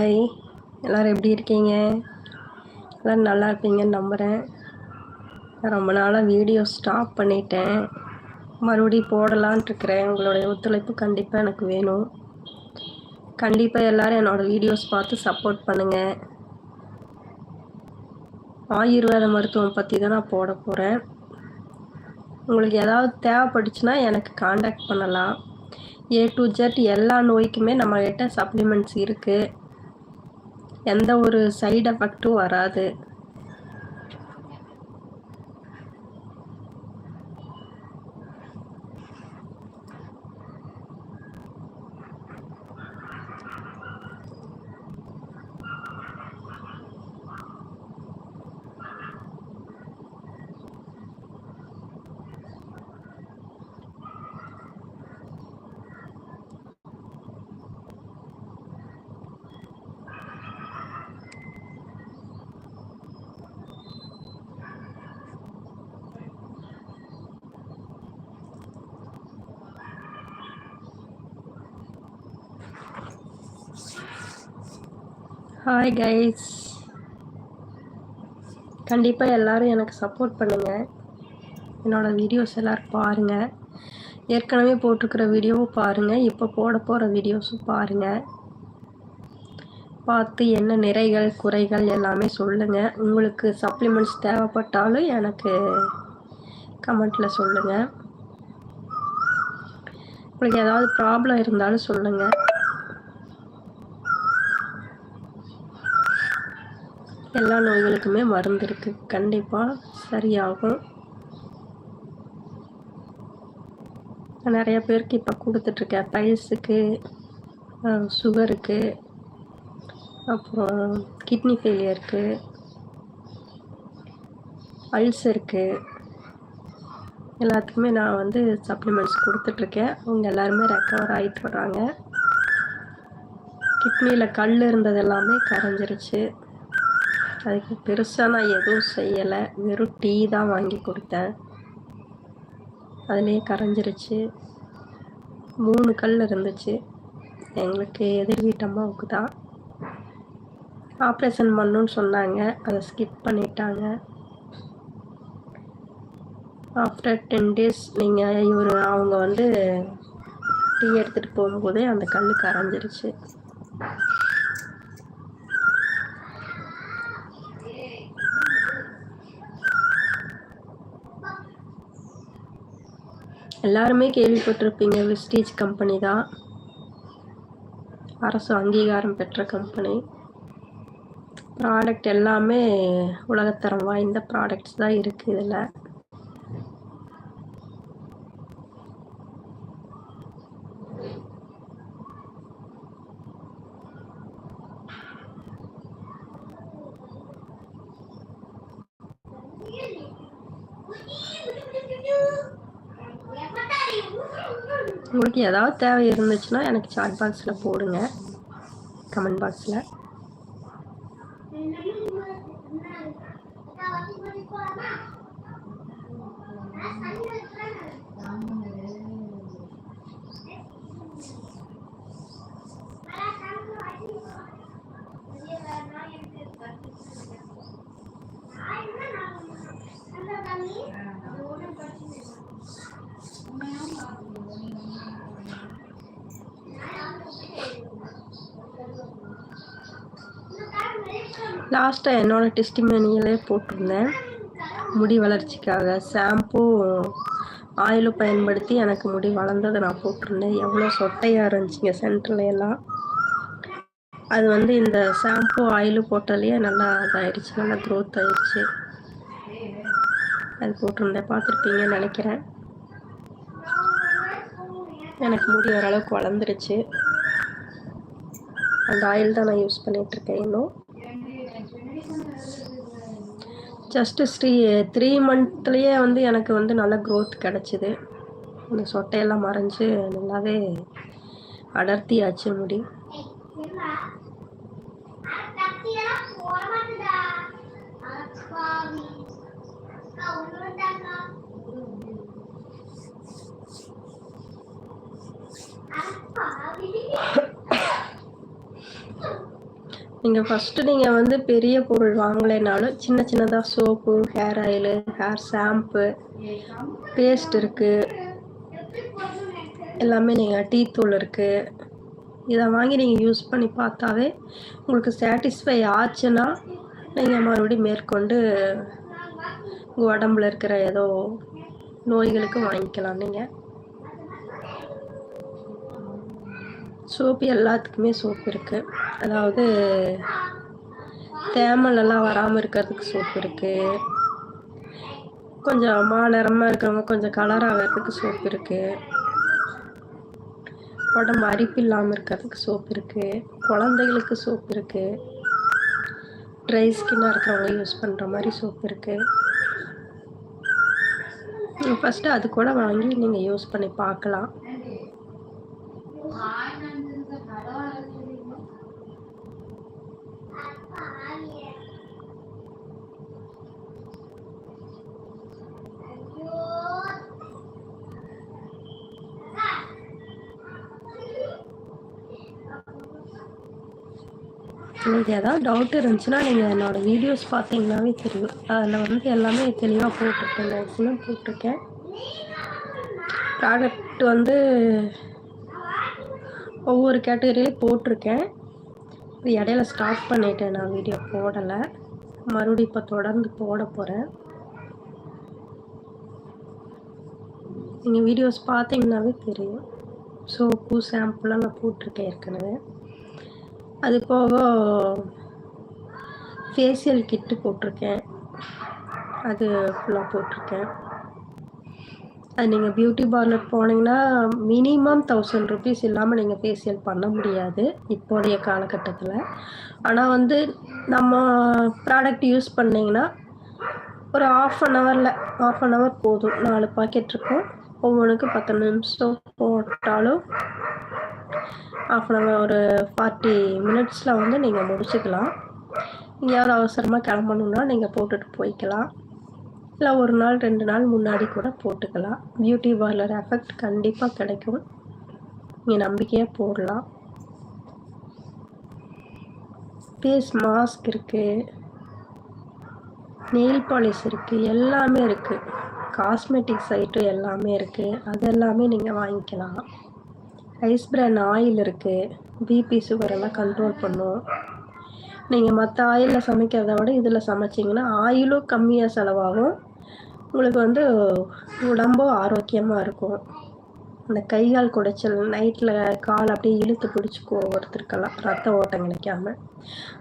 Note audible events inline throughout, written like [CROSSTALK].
Hi எல்லோரும் எப்படி இருக்கீங்க? எல்லோரும் நல்லா இருப்பீங்கன்னு நம்புகிறேன் ரொம்ப நாளாக வீடியோ ஸ்டாப் பண்ணிட்டேன். மறுபடியும் போடலான்ட்ருக்கிறேன் உங்களுடைய ஒத்துழைப்பு கண்டிப்பாக எனக்கு வேணும். கண்டிப்பாக எல்லோரும் என்னோடய வீடியோஸ் பார்த்து சப்போர்ட் பண்ணுங்கள் ஆயுர்வேத மருத்துவம் பற்றி தான் நான் போட போகிறேன் உங்களுக்கு ஏதாவது தேவைப்பட்டுச்சுன்னா எனக்கு காண்டாக்ட் பண்ணலாம். ஏ டு ஜெட் எல்லா நோய்க்குமே நம்மக்கிட்ட சப்ளிமெண்ட்ஸ் இருக்குது எந்த ஒரு சைடு எஃபெக்ட்டும் வராது. ஹாய் கைஸ் கண்டிப்பாக எல்லோரும் எனக்கு சப்போர்ட் பண்ணுங்கள் என்னோடய வீடியோஸ் எல்லோரும் பாருங்கள் ஏற்கனவே போட்டிருக்கிற வீடியோவும் பாருங்கள் இப்போ போட போகிற வீடியோஸும் பாருங்கள் பார்த்து என்ன நிறைகள் குறைகள் எல்லாமே சொல்லுங்கள் உங்களுக்கு சப்ளிமெண்ட்ஸ் தேவைப்பட்டாலும் எனக்கு கமெண்ட்டில் சொல்லுங்கள் உங்களுக்கு ஏதாவது ப்ராப்ளம் இருந்தாலும் சொல்லுங்கள் எல்லா நோய்களுக்குமே மருந்து இருக்குது கண்டிப்பாக சரியாகும். நிறைய பேருக்கு இப்போ கொடுத்துட்ருக்கேன். பைல்ஸுக்கு சுகருக்கு அப்புறம் கிட்னி ஃபெயிலியருக்கு அல்சருக்கு எல்லாத்துக்குமே நான் வந்து சப்ளிமெண்ட்ஸ் கொடுத்துட்ருக்கேன். அவங்க எல்லாருமே ரெக்கவர் ஆகிட்டு வராங்க கிட்னியில் கல் இருந்தது எல்லாமே கரைஞ்சிருச்சு. அதுக்கு பெருசாக நான் எதுவும் செய்யலை. வெறும் டீ தான் வாங்கி கொடுத்தேன். அதுலேயே கரைஞ்சிருச்சு. மூணு கல் இருந்துச்சு. எங்களுக்கு எதிர் வீட்டம்மாவுக்கு தான். ஆப்ரேஷன் பண்ணுன்னு சொன்னாங்க. அதை ஸ்கிப் பண்ணிட்டாங்க. ஆஃப்டர் டென் டேஸ் நீங்கள் இவர் அவங்க வந்து டீ எடுத்துகிட்டு போகும்போதே அந்த கல் கரைஞ்சிருச்சு. எல்லாருமே கேள்விப்பட்டிருப்பீங்க விஸ்டீஜ் கம்பெனி தான். அரசு அங்கீகாரம் பெற்ற கம்பெனி ப்ராடக்ட் எல்லாமே உலகத்தரம் வாய்ந்த ப்ராடக்ட்ஸ் தான் இருக்குது இதில். உங்களுக்கு ஏதாவது தேவை இருந்துச்சுன்னா எனக்கு சாட் பாக்ஸில் போடுங்க. கமெண்ட் பாக்ஸில் லாஸ்ட்டாக என்னோடய டெஸ்டிமோனியலே போட்டிருந்தேன். முடி வளர்ச்சிக்காக. ஷாம்பூ ஆயிலும் பயன்படுத்தி எனக்கு முடி வளர்ந்ததை நான் போட்டிருந்தேன். எவ்வளோ சொட்டையாக இருந்துச்சுங்க சென்டரில் எல்லாம். அது வந்து இந்த ஷாம்பூ ஆயிலும் போட்டாலேயே நல்லா இதாகிடுச்சு நல்லா க்ரோத் ஆயிடுச்சு. அது போட்டிருந்தேன். பார்த்துருப்பீங்கன்னு நினைக்கிறேன். எனக்கு முடி ஓரளவுக்கு வளர்ந்துருச்சு. அந்த ஆயில் தான் நான் யூஸ் பண்ணிகிட்ருக்கேன் இன்னும். ஜஸ்ட்டு ஸ்ரீ த்ரீ மந்த்லேயே வந்து எனக்கு வந்து நல்ல க்ரோத் கிடச்சிது. அந்த சொட்டையெல்லாம் மறைஞ்சு நல்லாவே அடர்த்தியாச்சு முடி. [COUGHS] நீங்கள் ஃபஸ்ட்டு நீங்கள் வந்து பெரிய பொருள் வாங்கலைனாலும் சின்ன சின்னதாக soap hair oil hair shampoo paste இருக்குது எல்லாமே நீங்கள் டீ தூள் இருக்குது இதை வாங்கி நீங்கள் யூஸ் பண்ணி பார்த்தாவே உங்களுக்கு சாட்டிஸ்ஃபை ஆச்சுன்னா நீங்கள் மறுபடியும் மேற்கொண்டு உங்கள் உடம்புல இருக்கிற ஏதோ நோய்களுக்கு வாங்கிக்கலாம் நீங்கள் சோப்பு எல்லாத்துக்குமே சோப்பு இருக்குது அதாவது தேமலெல்லாம் வராமல் இருக்கிறதுக்கு சோப்பு இருக்குது கொஞ்சம் மாநிறமாக இருக்கிறவங்க கொஞ்சம் கலர் ஆகிறதுக்கு சோப்பு இருக்குது உடம்பு அரிப்பு இல்லாமல் இருக்கிறதுக்கு சோப்பு இருக்குது குழந்தைகளுக்கு சோப்பு இருக்குது ட்ரை ஸ்கின்னாக இருக்கிறவங்க யூஸ் பண்ணுற மாதிரி சோப்பு இருக்குது ஃபஸ்ட்டு அது கூட வாங்கி நீங்கள் யூஸ் பண்ணி பார்க்கலாம். உங்களுக்கு ஏதாவது டவுட் இருந்துச்சுன்னா நீங்கள் என்னோடய வீடியோஸ் பார்த்தீங்கன்னாவே தெரியும். அதில் வந்து எல்லாமே தெளிவாக போட்டிருக்கேன். மேக்ஸிமம் போட்டிருக்கேன். ப்ராடக்ட் வந்து ஒவ்வொரு கேட்டகரியிலையும் போட்டிருக்கேன். இடையில ஸ்டாப் பண்ணிட்டேன். நான் வீடியோ போடலை. மறுபடியும் இப்போ தொடர்ந்து போட போகிறேன் நீங்கள் வீடியோஸ் பார்த்தீங்கன்னாவே தெரியும். சோப்பு ஷாம்புலாம் நான் போட்டிருக்கேன் ஏற்கனவே. அது போக ஃபேஷியல் கிட்டு போட்டிருக்கேன். அது ஃபுல்லாக போட்டிருக்கேன். அது நீங்கள் பியூட்டி பார்லர் போனீங்கன்னா மினிமம் தௌசண்ட் ருபீஸ் இல்லாமல் நீங்கள் ஃபேஷியல் பண்ண முடியாது இப்போதைய காலகட்டத்தில். ஆனால் வந்து நம்ம ப்ராடக்ட் யூஸ் பண்ணிங்கன்னா ஒரு ஆஃப் அன் ஹவரில் ஆஃப் அன் ஹவர் போதும். நாலு பாக்கெட் இருக்கும். ஒவ்வொன்றுக்கு பத்து நிமிஷம் போட்டாலும் ஆஃப் அன் ஹவர் ஒரு ஃபார்ட்டி மினிட்ஸில் வந்து நீங்கள் முடிச்சுக்கலாம். எங்கேயாவது அவசரமாக கிளம்பணுன்னா நீங்கள் போட்டுட்டு போய்க்கலாம். இல்லை ஒரு நாள் ரெண்டு நாள் முன்னாடி கூட போட்டுக்கலாம். பியூட்டி பார்லர் எஃபெக்ட் கண்டிப்பாக கிடைக்கும். நீங்கள் நம்பிக்கையாக போடலாம். ஃபேஸ் மாஸ்க் இருக்குது நெயில் பாலிஷ் இருக்குது எல்லாமே இருக்குது காஸ்மெட்டிக்ஸ் ஐட்டம் எல்லாமே இருக்குது அது எல்லாமே நீங்கள் வாங்கிக்கலாம். ஐஸ் பிராண்ட் ஆயில் இருக்குது பிபி சுகர் எல்லாம் கண்ட்ரோல் பண்ணும். நீங்கள் மற்ற ஆயிலில் சமைக்கிறத விட இதில் சமைச்சிங்கன்னா ஆயிலும் கம்மியாக செலவாகும். உங்களுக்கு வந்து உடம்பும் ஆரோக்கியமாக இருக்கும். அந்த கை கால் குடைச்சல் நைட்டில் கால் அப்படியே இழுத்து பிடிச்சிக்குவோம் ஒருத்தருக்கெல்லாம் ரத்த ஓட்டம் கிடைக்காம.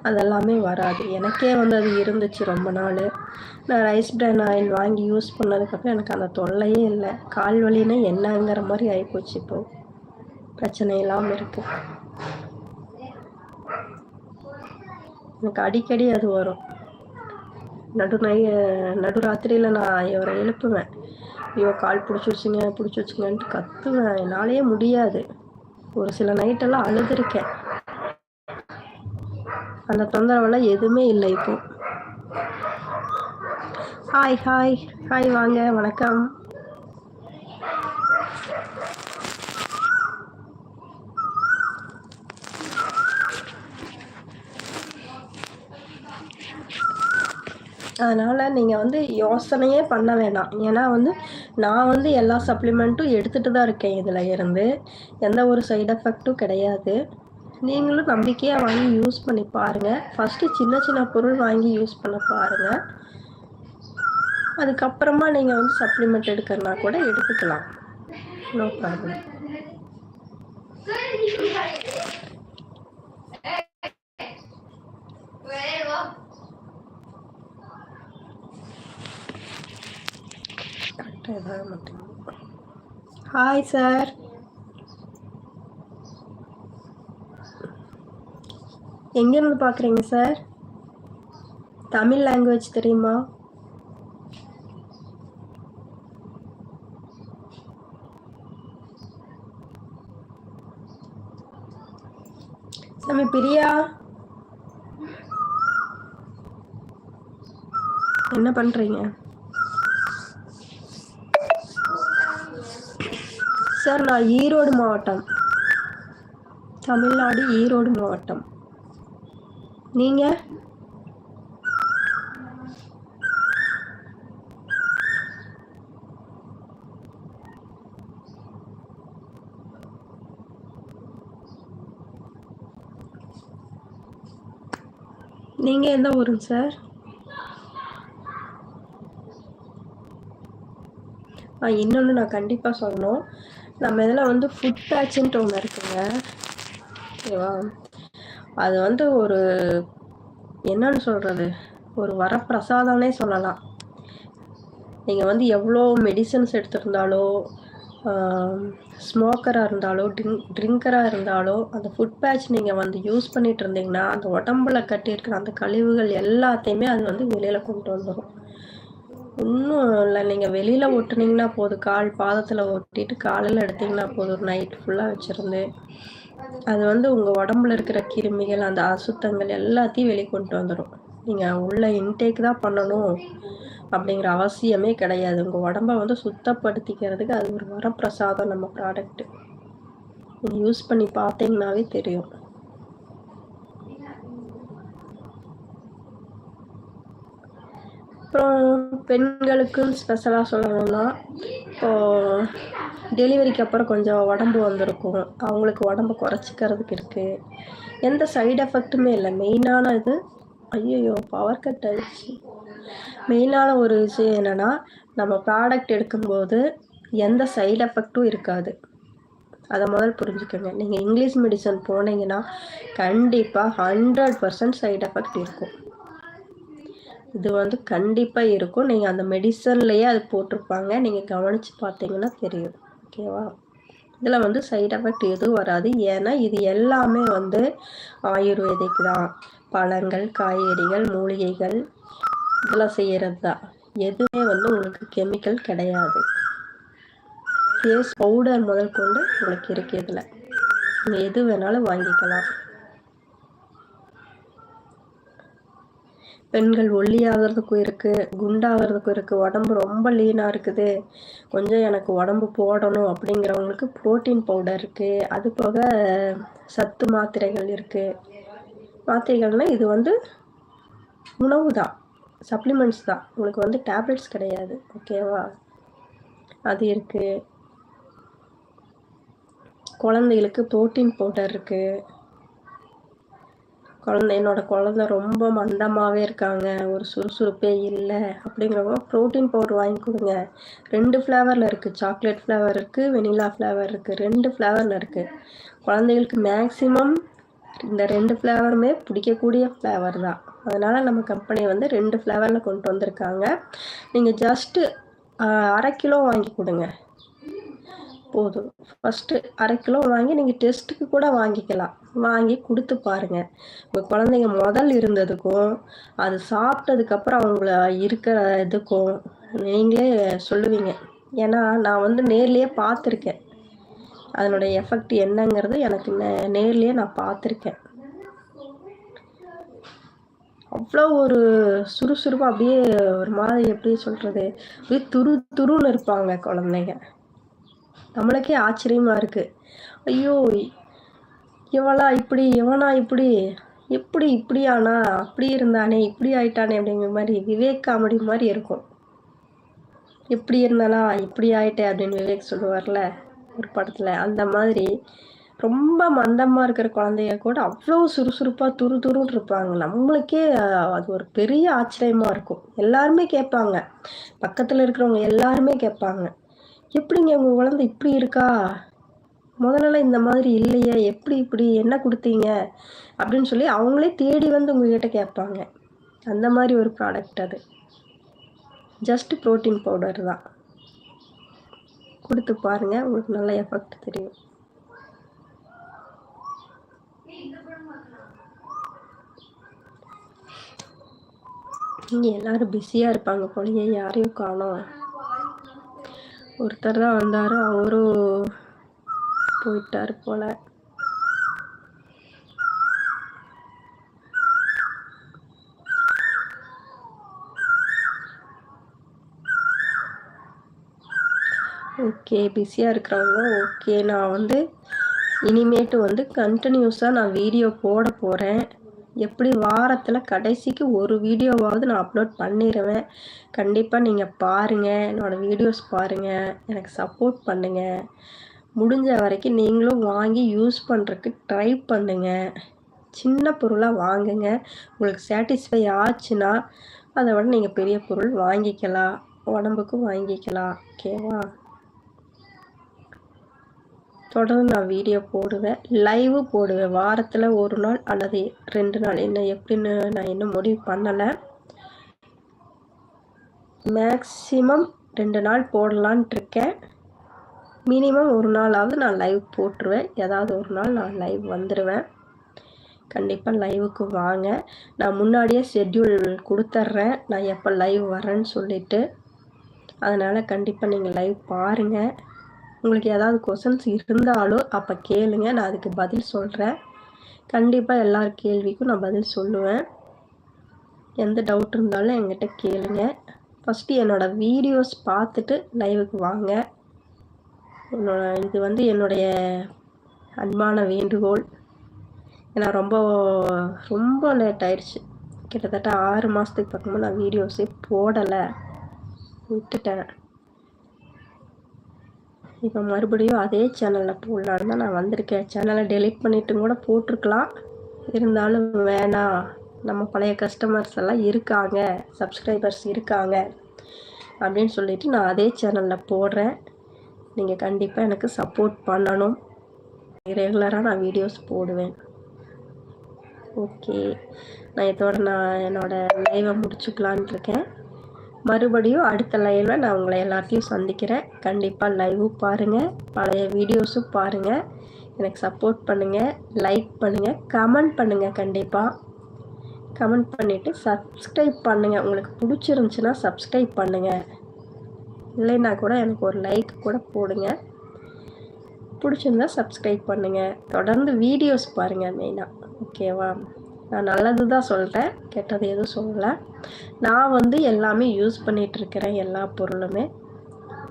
அதெல்லாமே வராது. எனக்கே வந்து அது இருந்துச்சு ரொம்ப நாள். நான் ரைஸ் பிரான் ஆயில் வாங்கி யூஸ் பண்ணதுக்கப்புறம் எனக்கு அந்த தொல்லையே இல்லை. கால் வலினா என்னங்கிற மாதிரி ஆகிப்போச்சு இப்போது பிரச்சனை இல்லாமல் இருக்கும். எனக்கு அடிக்கடி அது வரும். நடு நை நடுராத்திரியில் நான் இவரை எழுப்புவேன். ஐயோ கால் பிடிச்சி வச்சுங்க பிடிச்சி வச்சுங்கன்ட்டு கத்துவேன். என்னாலேயே முடியாது. ஒரு சில நைட்டெல்லாம் அழுதுருக்கேன். அந்த தொந்தரவெல்லாம் எதுவுமே இல்லை இப்போ. ஹாய் ஹாய் ஹாய் வாங்க. வணக்கம். அதனால் நீங்கள் வந்து யோசனையே பண்ண வேணாம். ஏன்னா வந்து நான் வந்து எல்லா சப்ளிமெண்ட்டும் எடுத்துகிட்டு தான் இருக்கேன் இதில் இருந்து. எந்த ஒரு சைடு எஃபெக்ட்டும் கிடையாது. நீங்களும் நம்பிக்கையாக வாங்கி யூஸ் பண்ணி பாருங்கள் ஃபஸ்ட்டு சின்ன சின்ன பொருள் வாங்கி யூஸ் பண்ண பாருங்கள் அதுக்கப்புறமா நீங்கள் வந்து சப்ளிமெண்ட் எடுக்கிறனா கூட எடுத்துக்கலாம். நோ ப்ராப்ளம் கரெக்டாக மட்டும் ஹாய் சார் எங்கேருந்து பார்க்குறீங்க சார் தமிழ் லாங்குவேஜ் தெரியுமா? சாமி பிரியா? என்ன பண்ணுறீங்க சார் நான் ஈரோடு மாவட்டம். தமிழ்நாடு ஈரோடு மாவட்டம். நீங்கள் நீங்கள் எந்த ஊருங்க சார்? இன்னொன்று நான் கண்டிப்பாக சொல்லணும். நம்ம இதில் வந்து ஃபுட் பேட்சுன்ட்டு ஒன்று இருக்குங்க. ஓகேவா? அது வந்து ஒரு என்னன்னு சொல்கிறது ஒரு வரப்பிரசாதம்னே சொல்லலாம். நீங்கள் வந்து எவ்வளோ மெடிசன்ஸ் எடுத்திருந்தாலோ ஸ்மோக்கராக இருந்தாலோ ட்ரிங்க் ட்ரிங்கராக இருந்தாலோ அந்த ஃபுட் பேட்ச் நீங்கள் வந்து யூஸ் பண்ணிகிட்டு இருந்தீங்கன்னா அந்த உடம்புல கட்டியிருக்கிற அந்த கழிவுகள் எல்லாத்தையுமே அது வந்து வெளியில் கொண்டு வந்துடும் இன்னும் இல்லை. நீங்கள் வெளியில் ஒட்டுனீங்கன்னா போதும் கால் பாதத்தில் ஒட்டிட்டு காலையில் எடுத்தீங்கன்னா போதும் நைட் ஃபுல்லாக வச்சுருந்து அது வந்து உங்கள் உடம்புல இருக்கிற கிருமிகள் அந்த அசுத்தங்கள் எல்லாத்தையும் வெளியே கொண்டு வந்துடும் நீங்கள் உள்ள இன்டேக் தான் பண்ணணும் அப்படிங்கிற அவசியமே கிடையாது. உங்கள் உடம்ப வந்து சுத்தப்படுத்திக்கிறதுக்கு அது ஒரு வரப்பிரசாதம் நம்ம ப்ராடக்ட்டு நீங்கள் யூஸ் பண்ணி பார்த்தீங்கன்னாவே தெரியும். அப்புறம் பெண்களுக்குன்னு ஸ்பெஷலாக சொல்லணும்னா இப்போது டெலிவரிக்கு அப்புறம் கொஞ்சம் உடம்பு வந்திருக்கும். அவங்களுக்கு உடம்பு குறைச்சிக்கிறதுக்கு இருக்குது எந்த சைடு எஃபெக்ட்டுமே இல்லை. மெயினான இது ஐயோ பவர் கட் ஆயிடுச்சு. மெயினான ஒரு விஷயம் என்னென்னா நம்ம ப்ராடக்ட் எடுக்கும்போது எந்த சைடு எஃபெக்ட்டும் இருக்காது. அதை முதல் புரிஞ்சுக்கோங்க. நீங்கள் இங்கிலீஷ் மெடிசன் போனீங்கன்னா கண்டிப்பாக ஹண்ட்ரட் பர்சன்ட் சைடு எஃபெக்ட் இருக்கும். இது வந்து கண்டிப்பாக இருக்கும். நீங்கள் அந்த மெடிசன்லேயே அது போட்டிருப்பாங்க. நீங்கள் கவனித்து பார்த்தீங்கன்னா தெரியும். ஓகேவா இதில் வந்து சைட் எஃபெக்ட் எதுவும் வராது. ஏன்னா இது எல்லாமே வந்து ஆயுர்வேதிக் தான். பழங்கள் காய்கறிகள் மூலிகைகள் இதெல்லாம் செய்கிறது தான் எதுவுமே வந்து உங்களுக்கு கெமிக்கல் கிடையாது. ஃபேஸ் பவுடர் முதல் கொண்டு உங்களுக்கு இருக்குது இதில். நீங்கள் எது வேணாலும் வாங்கிக்கலாம். பெண்கள் ஒல்லியாகிறதுக்கும் இருக்குது குண்டாகிறதுக்கும் இருக்குது உடம்பு ரொம்ப லீனாக இருக்குது. கொஞ்சம் எனக்கு உடம்பு போடணும் அப்படிங்கிறவங்களுக்கு ப்ரோட்டீன் பவுடர் இருக்குது அது போக சத்து மாத்திரைகள் இருக்குது மாத்திரைகள்னால் இது வந்து உணவு தான். சப்ளிமெண்ட்ஸ் தான். உங்களுக்கு வந்து டேப்லெட்ஸ் கிடையாது. ஓகேவா அது இருக்குது குழந்தைகளுக்கு ப்ரோட்டீன் பவுடர் இருக்குது குழந்தை என்னோட குழந்த ரொம்ப மந்தமாகவே இருக்காங்க. ஒரு சுறுசுறுப்பே இல்லை அப்படிங்கிறவங்க ப்ரோட்டீன் பவுடர் வாங்கி கொடுங்க. ரெண்டு ஃப்ளேவரில் இருக்குது சாக்லேட் ஃப்ளேவர் இருக்குது வெனிலா ஃப்ளேவர் இருக்குது ரெண்டு ஃப்ளேவரில் இருக்குது குழந்தைகளுக்கு மேக்ஸிமம் இந்த ரெண்டு ஃப்ளேவருமே பிடிக்கக்கூடிய ஃப்ளேவர் தான். அதனால் நம்ம கம்பெனி வந்து ரெண்டு ஃப்ளேவரில் கொண்டு வந்திருக்காங்க. நீங்கள் ஜஸ்ட்டு அரை கிலோ வாங்கி கொடுங்க. போதும். ஃபஸ்ட்டு அரை கிலோ வாங்கி நீங்கள் டெஸ்ட்டுக்கு கூட வாங்கிக்கலாம். வாங்கி கொடுத்து பாருங்கள் உங்கள் குழந்தைங்க முதல் இருந்ததுக்கும் அது சாப்பிட்டதுக்கப்புறம் அவங்கள இருக்கிற இதுக்கும் நீங்களே சொல்லுவீங்க. ஏன்னா நான் வந்து நேர்லேயே பார்த்துருக்கேன். அதனுடைய எஃபெக்ட் என்னங்கிறது எனக்கு நே நேர்லேயே நான் பார்த்துருக்கேன். அவ்வளோ ஒரு சுறுசுறுப்பாக அப்படியே ஒரு மாதிரி எப்படி சொல்கிறது அப்படியே துரு துருன்னு இருப்பாங்க குழந்தைங்க. நம்மளுக்கே ஆச்சரியமாக இருக்குது ஐயோ இவளா இப்படி இவனா இப்படி எப்படி இப்படி ஆனா அப்படி இருந்தானே இப்படி ஆயிட்டானே அப்படிங்கிற மாதிரி விவேக் காமெடி மாதிரி இருக்கும். எப்படி இருந்தானா இப்படி ஆயிட்டே அப்படின்னு விவேக் சொல்லுவார்ல ஒரு படத்தில். அந்த மாதிரி ரொம்ப மந்தமாக இருக்கிற குழந்தைய கூட அவ்வளோ சுறுசுறுப்பாக துரு துருன்னு இருப்பாங்க. நம்மளுக்கே அது ஒரு பெரிய ஆச்சரியமாக இருக்கும். எல்லாருமே கேட்பாங்க. பக்கத்தில் இருக்கிறவங்க எல்லாருமே கேட்பாங்க. எப்படிங்க உங்கள் குழந்தை இப்படி இருக்கா? முதல்லலாம் இந்த மாதிரி இல்லையே எப்படி இப்படி என்ன கொடுத்தீங்க? அப்படின்னு சொல்லி அவங்களே தேடி வந்து உங்ககிட்ட கேட்பாங்க. அந்த மாதிரி ஒரு ப்ராடக்ட் அது. ஜஸ்ட் ப்ரோட்டீன் பவுடர் தான். கொடுத்து பாருங்கள் உங்களுக்கு நல்ல எஃபெக்ட் தெரியும். இங்கே எல்லோரும் பிஸியாக இருப்பாங்க போலயே யாரையும் காணோம். ஒருத்தர் தான் வந்தார். அவரும் போயிட்டார் போல். ஓகே பிஸியாக இருக்கிறாங்க. ஓகே நான் வந்து இனிமேட்டு வந்து கண்டினியூஸாக நான் வீடியோ போட போகிறேன் எப்படி வாரத்தில் கடைசிக்கு ஒரு வீடியோவாவது நான் அப்லோட் பண்ணிடுவேன் கண்டிப்பாக நீங்கள் பாருங்கள் என்னோடய வீடியோஸ் பாருங்கள் எனக்கு சப்போர்ட் பண்ணுங்கள் முடிஞ்ச வரைக்கும் நீங்களும் வாங்கி யூஸ் பண்ணுறதுக்கு ட்ரை பண்ணுங்கள் சின்ன பொருளாக வாங்குங்க. உங்களுக்கு சாட்டிஸ்ஃபை ஆச்சுன்னா அதை விட நீங்கள் பெரிய பொருள் வாங்கிக்கலாம். உடம்புக்கும் வாங்கிக்கலாம். ஓகேவா தொடர்ந்து நான் வீடியோ போடுவேன். லைவு போடுவேன். வாரத்தில் ஒரு நாள் அல்லது ரெண்டு நாள். என்ன எப்படின்னு நான் இன்னும் முடிவு பண்ணலை. மேக்ஸிமம் ரெண்டு நாள் போடலான்ட்டு இருக்கேன். மினிமம் ஒரு நாளாவது நான் லைவ் போட்டுருவேன். ஏதாவது ஒரு நாள் நான் லைவ் வந்துடுவேன் கண்டிப்பாக லைவுக்கு வாங்க. நான் முன்னாடியே ஷெட்யூல் கொடுத்துட்றேன் நான் எப்போ லைவ் வரேன்னு சொல்லிவிட்டு அதனால் கண்டிப்பாக நீங்கள் லைவ் பாருங்கள் உங்களுக்கு ஏதாவது கொஷன்ஸ் இருந்தாலும் அப்போ கேளுங்க. நான் அதுக்கு பதில் சொல்கிறேன் கண்டிப்பாக எல்லார் கேள்விக்கும் நான் பதில் சொல்லுவேன். எந்த டவுட் இருந்தாலும் என்கிட்ட கேளுங்க. ஃபஸ்ட்டு என்னோடய வீடியோஸ் பார்த்துட்டு லைவுக்கு வாங்க. என்னோட இது வந்து என்னுடைய அன்பான வேண்டுகோள். ஏன்னா ரொம்ப ரொம்ப லேட் ஆயிடுச்சு. கிட்டத்தட்ட ஆறு மாதத்துக்கு பக்கமாக நான் வீடியோஸே போடலை. விட்டுட்டேன். இப்போ மறுபடியும் அதே சேனலில் போடலான்னு தான் நான் வந்திருக்கேன். சேனலை டெலிட் பண்ணிவிட்டு கூட போட்டிருக்கலாம். இருந்தாலும் வேணாம் நம்ம பழைய கஸ்டமர்ஸ் எல்லாம் இருக்காங்க சப்ஸ்கிரைபர்ஸ் இருக்காங்க அப்படின்னு சொல்லிட்டு நான் அதே சேனலில் போடுறேன். நீங்கள் கண்டிப்பாக எனக்கு சப்போர்ட் பண்ணணும். ரெகுலராக நான் வீடியோஸ் போடுவேன். ஓகே நான் இதோட நான் என்னோடய லைவை முடிச்சுக்கலான் இருக்கேன். மறுபடியும் அடுத்த லைவில் நான் உங்களை எல்லாத்தையும் சந்திக்கிறேன். கண்டிப்பாக லைவும் பாருங்கள் பழைய வீடியோஸும் பாருங்கள் எனக்கு சப்போர்ட் பண்ணுங்கள் லைக் பண்ணுங்கள் கமெண்ட் பண்ணுங்கள் கண்டிப்பாக கமெண்ட் பண்ணிவிட்டு சப்ஸ்கிரைப் பண்ணுங்கள் உங்களுக்கு பிடிச்சிருந்துச்சின்னா சப்ஸ்கிரைப் பண்ணுங்கள் இல்லைன்னா கூட எனக்கு ஒரு லைக் கூட போடுங்க. பிடிச்சிருந்தா சப்ஸ்கிரைப் பண்ணுங்கள் தொடர்ந்து வீடியோஸ் பாருங்கள் மெயினாக ஓகேவா நான் நல்லது தான் சொல்கிறேன் கெட்டது எதுவும் சொல்லலை. நான் வந்து எல்லாமே யூஸ் பண்ணிகிட்ருக்கிறேன் எல்லா பொருளுமே.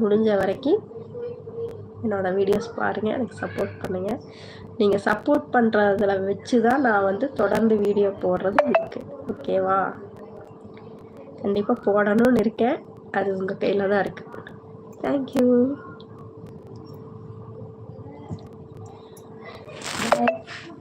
முடிஞ்ச வரைக்கும் என்னோடய வீடியோஸ் பாருங்கள் எனக்கு சப்போர்ட் பண்ணுங்கள் நீங்கள் சப்போர்ட் பண்ணுறதில் வச்சு தான் நான் வந்து தொடர்ந்து வீடியோ போடுறது இருக்குது ஓகேவா கண்டிப்பாக போடணும்னு இருக்கேன். அது உங்கள் கையில் தான் இருக்குது தேங்க்யூ Bye.